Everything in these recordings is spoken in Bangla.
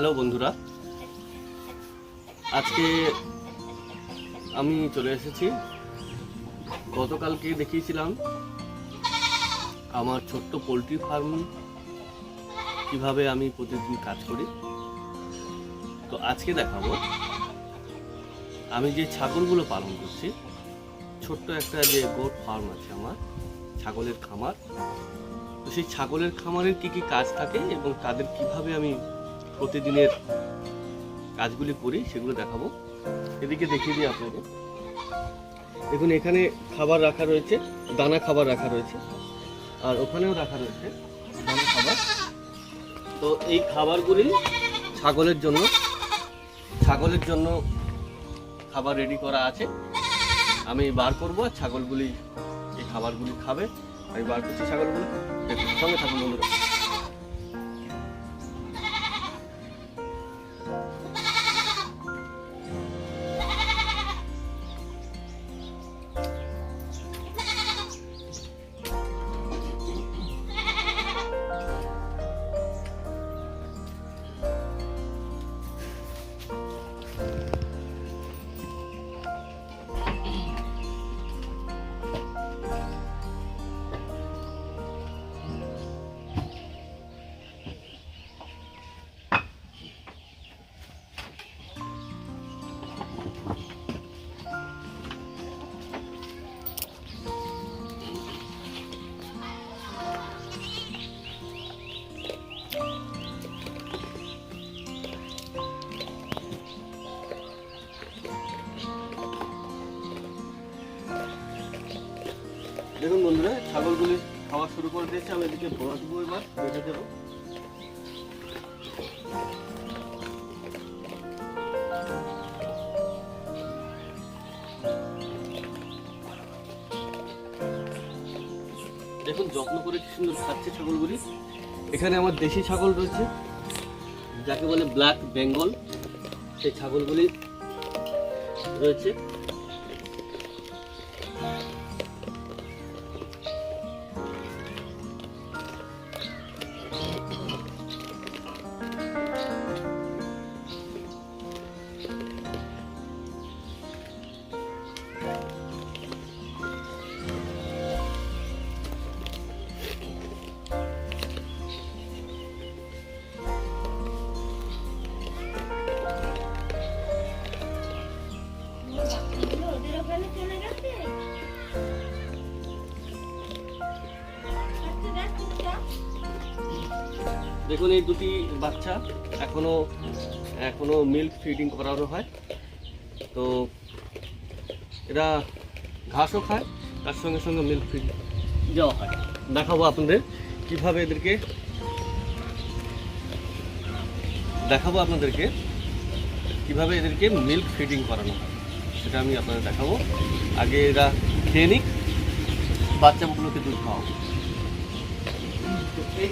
হ্যালো বন্ধুরা। আজকে আমি চলে এসেছি। গতকালকে দেখিয়েছিলাম আমার ছোট্ট পোলট্রি ফার্ম কীভাবে আমি প্রতিদিন কাজ করি। তো আজকে দেখাবো। আমি যে ছাগলগুলো পালন করছি, ছোট্ট একটা যে গোট ফার্ম আছে আমার, ছাগলের খামার। তো সেই ছাগলের খামারের কি কি কাজ থাকে এবং তাদের কীভাবে আমি প্রতিদিনের কাজগুলি করি, সেগুলো দেখাবো। এদিকে দেখিয়ে দিই আপনাকে দেখুন, এখানে খাবার রাখা রয়েছে, দানা খাবার রাখা রয়েছে, আর ওখানেও রাখা রয়েছে দানা খাবার। তো এই খাবারগুলি ছাগলের জন্য ছাগলের জন্য খাবার রেডি করা আছে। আমি বার করব আর ছাগলগুলি, এই খাবারগুলি খাবে। আমি বার করছি, ছাগলগুলি সঙ্গে থাকুন বন্ধুরা। দেখুন বন্ধুরা, ছাগলগুলি খাওয়া শুরু করে দিয়েছে, আমি এদিকে ভরা এবার বেঁধে দেবো। দেখুন, যত্ন করে কি সুন্দর খাচ্ছে ছাগলগুলি। এখানে আমার দেশি ছাগল রয়েছে, যাকে বলে ব্ল্যাক বেঙ্গল। সেই ছাগলগুলি রয়েছে। দেখুন, এই দুটি বাচ্চা এখনও এখনও মিল্ক ফিডিং করানো হয়। তো এরা ঘাসও খায়, তার সঙ্গে সঙ্গে মিল্ক ফিড দেওয়া হয়। দেখাবো আপনাদের কীভাবে এদেরকে দেখাবো আপনাদেরকে কীভাবে এদেরকে মিল্ক ফিডিং করানো হয়। সেটা আমি আপনাদের দেখাবো। আগে এরা খেয়ে নিক, বাচ্চাগুলোকে দুধ এই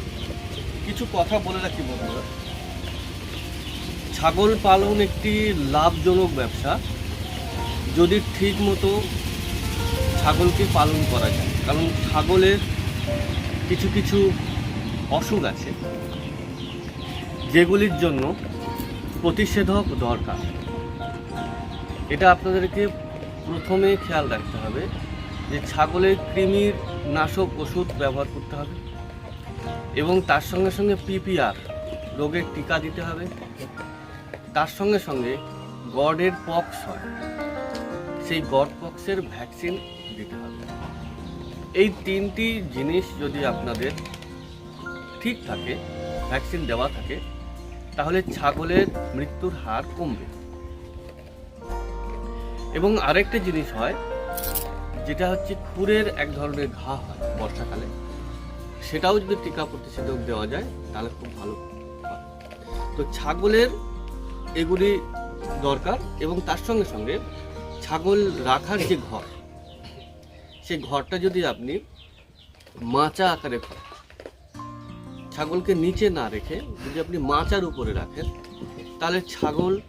কিছু কথা বলে রাখি বন্ধুরা। ছাগল পালন একটি লাভজনক ব্যবসা। যদি ঠিক মতো ছাগলকে পালন করা যায়, কারণ ছাগলের কিছু কিছু অসুখ আছে, যেগুলির জন্য প্রতিষেধক দরকার। এটা আপনাদেরকে প্রথমে খেয়াল রাখতে হবে যে ছাগলের কৃমির নাশক ওষুধ ব্যবহার করতে হবে। এবং তার সঙ্গে সঙ্গে পিপিআর রোগের টিকা দিতে হবে। তার সঙ্গে সঙ্গে গডের পক্স হয়। সেই গড পক্সের ভ্যাকসিন দিতে হবে। এই তিনটি জিনিস যদি আপনাদের ঠিক থাকে, ভ্যাকসিন দেওয়া থাকে, তাহলে ছাগলের মৃত্যুর হার কমবে। এবং আরেকটা জিনিস হয়, যেটা হচ্ছে খুরের এক ধরনের ঘা হয় বর্ষাকালে। সেটাও যদি টিকা প্রতিষেধক দেওয়া যায় তাহলে খুব ভালো তো ছাগলের এগুলি দরকার এবং তার সঙ্গে সঙ্গে ছাগল রাখার যে ঘর সেই ঘরটা যদি আপনি মাচা আকারে করেন, ছাগলকে নিচে না রেখে যদি আপনি মাচার উপরে রাখেন তাহলে ছাগল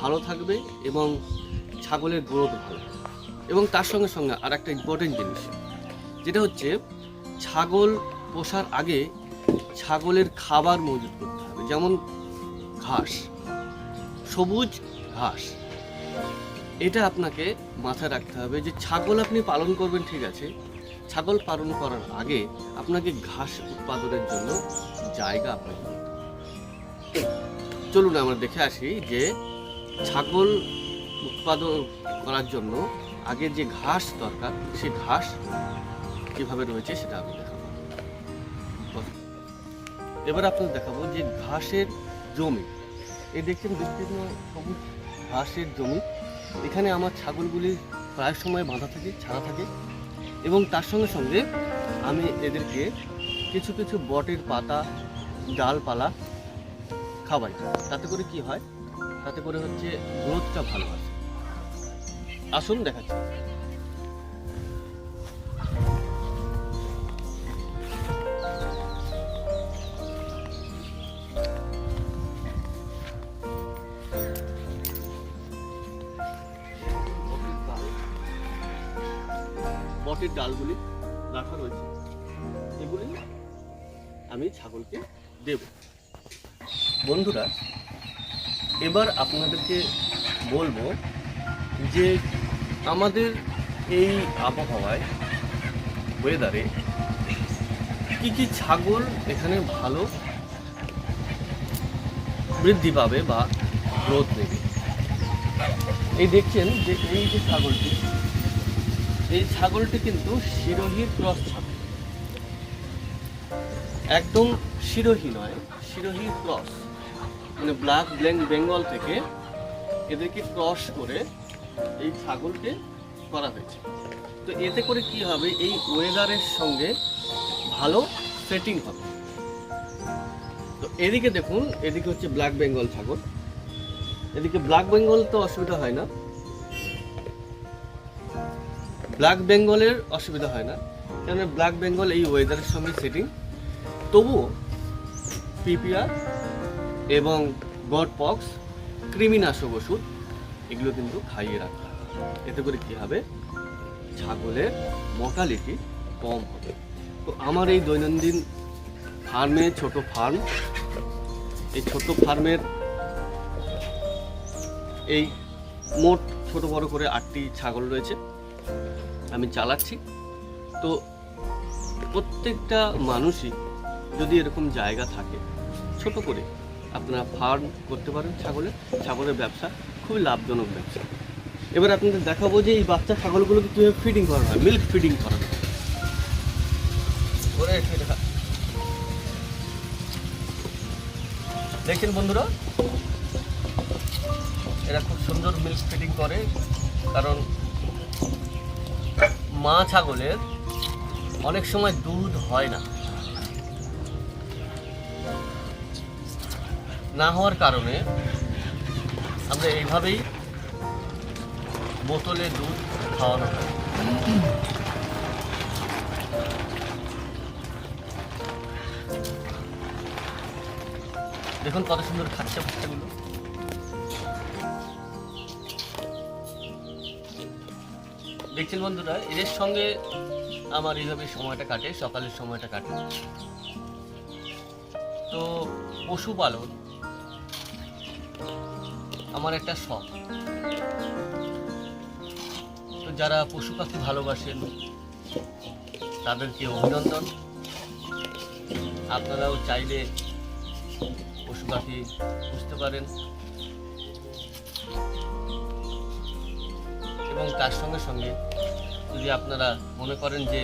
ভালো থাকবে এবং ছাগলের গ্রোথ ভালো। এবং তার সঙ্গে সঙ্গে আর একটা ইম্পর্টেন্ট জিনিস যেটা হচ্ছে ছাগল পোষার আগে ছাগলের খাবার মজুত করতে হবে, যেমন ঘাস, সবুজ ঘাস। এটা আপনাকে মাথায় রাখতে হবে যে ছাগল আপনি পালন করবেন, ঠিক আছে, ছাগল পালন করার আগে আপনাকে ঘাস উৎপাদনের জন্য জায়গা আপনাকে চলুন আমরা দেখে আসি যে ছাগল উৎপাদন করার জন্য আগে যে ঘাস দরকার, সে ঘাস কীভাবে রয়েছে সেটা আমি এবার আপনাদের দেখাবো যে ঘাসের জমি। এই দেখছেন বিস্তীর্ণ সবুজ ঘাসের জমি। এখানে আমার ছাগলগুলি প্রায় সময় বাঁধা থাকে, ছাড়া থাকে। এবং তার সঙ্গে সঙ্গে আমি এদেরকে কিছু কিছু বটের পাতা, ডালপালা খাওয়াই। তাতে করে কি হয়? তাতে করে হচ্ছে গ্রোথটা ভালো আসে আসুন দেখাচ্ছি। বটের ডালগুলি রাখা রয়েছে। এগুলি আমি ছাগলকে দেব। বন্ধুরা, এবার আপনাদেরকে বলব যে আমাদের এই আবহাওয়ায় ওয়েদারে কি কি ছাগল এখানে ভালো বৃদ্ধি পাবে বা গ্রোথ নেবে। এই দেখছেন যে এই যে ছাগলটি এই ছাগলটি কিন্তু শিরোহীর ক্রস ছাগল। একদম শিরোহী নয়, শিরোহী ক্রস। মানে ব্ল্যাক ব্ল্যাক বেঙ্গল থেকে এদেরকে ক্রস করে এই ছাগলকে করা হয়েছে। তো এতে করে কি হবে? এই ওয়েদারের সঙ্গে ভালো সেটিং হবে। তো এদিকে দেখুন, এদিকে হচ্ছে ব্ল্যাক বেঙ্গল ছাগল। এদিকে ব্ল্যাক বেঙ্গল তো অসুবিধা হয় না। ব্ল্যাক বেঙ্গলের অসুবিধা হয় না। কেন ব্ল্যাক বেঙ্গল এই ওয়েদারের সঙ্গে সেটিং তবুও পিপিআর এবং গড পক্স কৃমিনাশক ওষুধ, এগুলো কিন্তু খাইয়ে হবে এতে করে কী হবে? ছাগলের মর্টালিটি কম হবে। তো আমার এই দৈনন্দিন ফার্মে, ছোট ফার্ম, এই ছোট ফার্মের এই মোট ছোট বড় করে আটটি ছাগল রয়েছে। আমি চালাচ্ছি। তো প্রত্যেকটা মানুষই যদি এরকম জায়গা থাকে, ছোট করে আপনারা ফার্ম করতে পারেন ছাগলের। ছাগলের ব্যবসা খুবই লাভজনক ব্যবসা। এবার আপনাদের দেখাবো যে এই বাচ্চা ছাগলগুলোকে কীভাবে ফিডিং করা হয় মিল্ক ফিডিং করা হয়। ওরে একটু দেখা। দেখছেন বন্ধুরা, এরা খুব সুন্দর মিল্ক ফিডিং করে, কারণ মা ছাগলের অনেক সময় দুধ হয় না। না হওয়ার কারণে আমরা এইভাবেই বোতলে দুধ খাওয়ানো হয়। দেখুন কত সুন্দর খাচ্ছে বাচ্চাগুলো। দেখছেন বন্ধুরা, এদের সঙ্গে আমার এইভাবে সময়টা কাটে, সকালের সময়টা কাটে। তো পশুপালন আমার একটা শখ। তো যারা পশু পাখি ভালোবাসেন, তাদেরকে অভিনন্দন। আপনারাও চাইলে পশু পাখি বুঝতে পারেন। এবং তার সঙ্গে সঙ্গে যদি আপনারা মনে করেন যে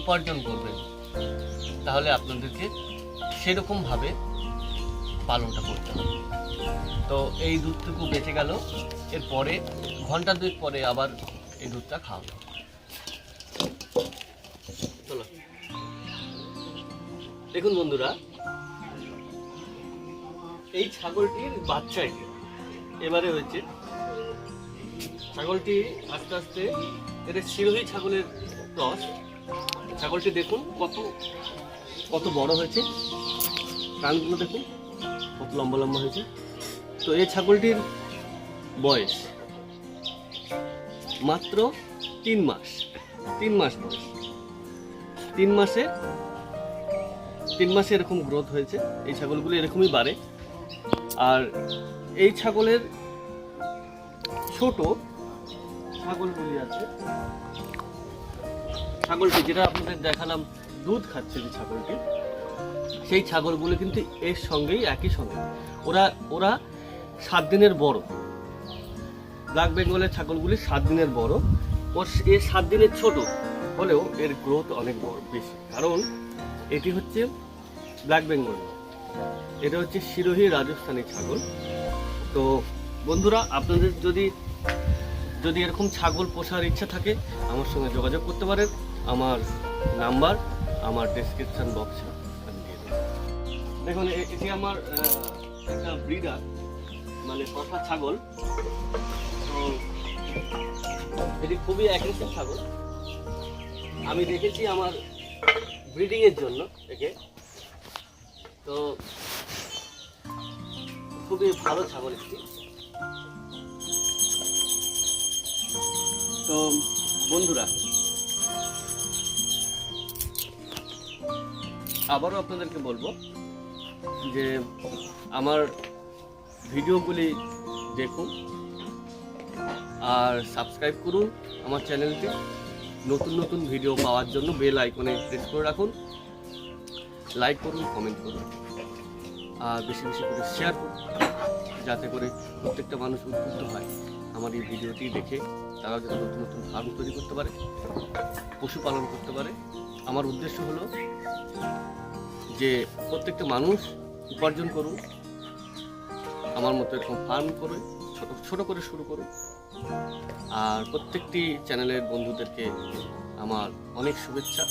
উপার্জন করবেন, তাহলে আপনাদেরকে সেরকমভাবে পালনটা করতে হবে। তো এই দুধটুকু বেঁচে গেল, এরপরে ঘণ্টা দুই পরে আবার এই দুধটা খাওয়াবো চলো। দেখুন বন্ধুরা, এই ছাগলটির বাচ্চা এবারে হয়েছে ছাগলটি আস্তে আস্তে, এটা শিরোহী ছাগলের ক্রস। ছাগলটি দেখুন কত কত বড় হয়েছে। কানগুলো দেখুন, কত লম্বা লম্বা হয়েছে। তো এই ছাগলটির বয়স মাত্র তিন মাস তিন মাস বয়স। তিন মাসে তিন মাসে এরকম গ্রোথ হয়েছে। এই ছাগলগুলো এরকমই বাড়ে। আর এই ছাগলের ছোট ছাগলগুলি আছে। ছাগলটি যেটা আপনাদের দেখালাম, দুধ খাচ্ছে যে ছাগলটি, সেই ছাগলগুলো কিন্তু এর সঙ্গেই একই সঙ্গে। ওরা ওরা সাত দিনের বড়। ব্ল্যাক বেঙ্গলের ছাগলগুলি সাত দিনের বড়। ওর এ সাত দিনের ছোট হলেও এর গ্রোথ অনেক বড়, বেশি। কারণ এটি হচ্ছে ব্ল্যাক বেঙ্গল। এটা হচ্ছে শিরোহী রাজস্থানী ছাগল। তো বন্ধুরা, আপনাদের যদি যদি এরকম ছাগল পোষার ইচ্ছা থাকে, আমার সঙ্গে যোগাযোগ করতে পারেন। আমার নাম্বার, আমার ডেসক্রিপশন বক্সে দেখুন এটি আমার একটা ব্রিডার মানে কথা ছাগল। তো এটি খুবই অ্যাগ্রেসিভ ছাগল। আমি দেখেছি আমার ব্রিডিং এর জন্য একে। তো খুবই ভালো ছাগল একটি তো বন্ধুরা, আবারও আপনাদেরকে বলব যে আমার ভিডিওগুলি দেখুন আর সাবস্ক্রাইব করুন আমার চ্যানেলকে নতুন নতুন ভিডিও পাওয়ার জন্য বেল আইকনে প্রেস করে রাখুন। লাইক করুন, কমেন্ট করুন। আর বেশি বেশি করে শেয়ার করুন। যাতে করে প্রত্যেকটা মানুষ উদ্বুদ্ধ হয়। আমার এই ভিডিওটি দেখে তারাও যাতে নতুন নতুন ফার্ম তৈরি করতে পারে, পশুপালন করতে পারে। আমার উদ্দেশ্য হলো যে প্রত্যেকটা মানুষ উপার্জন করুন আমার মতো এরকম ফার্ম করে, ছোট ছোট করে শুরু করুন আর প্রত্যেকটি চ্যানেলের বন্ধুদেরকে আমার অনেক শুভেচ্ছা।